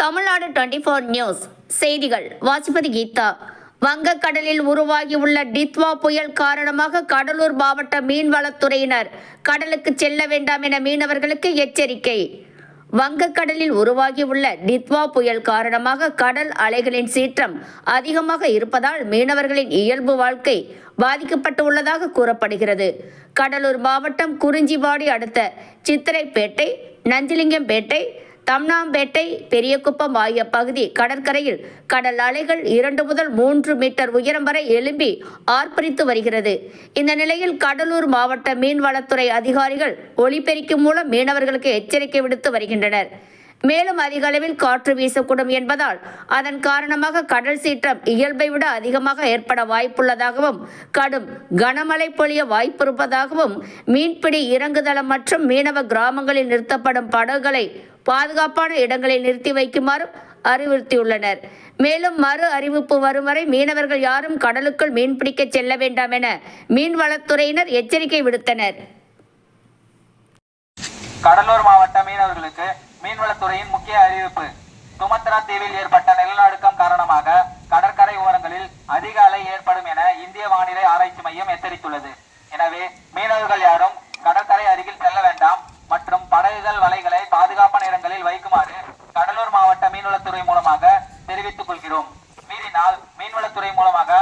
Tamil Nadu twenty four news செய்திகள். வாசிப்பது கீதா. வங்கக்கடலில் உருவாகியுள்ள டித்வா புயல் காரணமாக கடலூர் மாவட்ட மீன்வளத்துறையினர் கடலுக்கு செல்ல வேண்டாம் என மீனவர்களுக்கு எச்சரிக்கை. வங்கக்கடலில் உருவாகியுள்ள டித்வா புயல் காரணமாக கடல் அலைகளின் சீற்றம் அதிகமாக இருப்பதால் மீனவர்களின் இயல்பு வாழ்க்கை பாதிக்கப்பட்டு உள்ளதாக கூறப்படுகிறது. கடலூர் மாவட்டம் குறிஞ்சிவாடி அடுத்த சித்திரைப்பேட்டை நஞ்சிலிங்கம்பேட்டை தம்னாம்பேட்டை பெரியகுப்பம் ஆகிய பகுதி கடற்கரையில் கடல் அலைகள் இரண்டு முதல் மூன்று மீட்டர் உயரம் வரை எழும்பி ஆர்ப்பரித்து வருகிறது. இந்த நிலையில் கடலூர் மாவட்ட மீன்வளத்துறை அதிகாரிகள் ஒலிபெருக்கி மூலம் மீனவர்களுக்கு எச்சரிக்கை விடுத்து வருகின்றனர். மேலும் அதிக அளவில் காற்று வீசக்கூடும் என்பதால் அதன் காரணமாக கடல் சீற்றம் இயல்பை விட அதிகமாக ஏற்பட வாய்ப்புள்ளதாகவும் கடும் கனமழை பொழிய வாய்ப்பிருப்பதாகவும் மீன்பிடி இறங்குதளம் மற்றும் மீனவ கிராமங்களில் நிறுத்தப்படும் படகுகளை பாதுகாப்பான இடங்களில் நிறுத்தி வைக்குமாறும் அறிவுறுத்தியுள்ளனர். மேலும் மறு அறிவிப்பு வரும் வரை மீனவர்கள் யாரும் கடலுக்குள் மீன்பிடிக்க செல்ல வேண்டாம் என மீன்வளத்துறையினர் எச்சரிக்கை விடுத்தனர். கடலூர் மாவட்ட மீனவர்களுக்கு மீன்வளத்துறையின் முக்கிய அறிவிப்பு. சுமத்ரா தீவில் ஏற்பட்ட நிலநடுக்கம் காரணமாக கடற்கரை ஓரங்களில் அதிக அலை ஏற்படும் என இந்திய வானிலை ஆராய்ச்சி மையம் எச்சரித்துள்ளது. எனவே மீனவர்கள் யாரும் பாதுகாப்பான இடங்களில் வைக்குமாறு கடலூர் மாவட்ட மீன்வளத்துறை மூலமாக தெரிவித்துக் கொள்கிறோம். மீறினால் மீன்வளத்துறை மூலமாக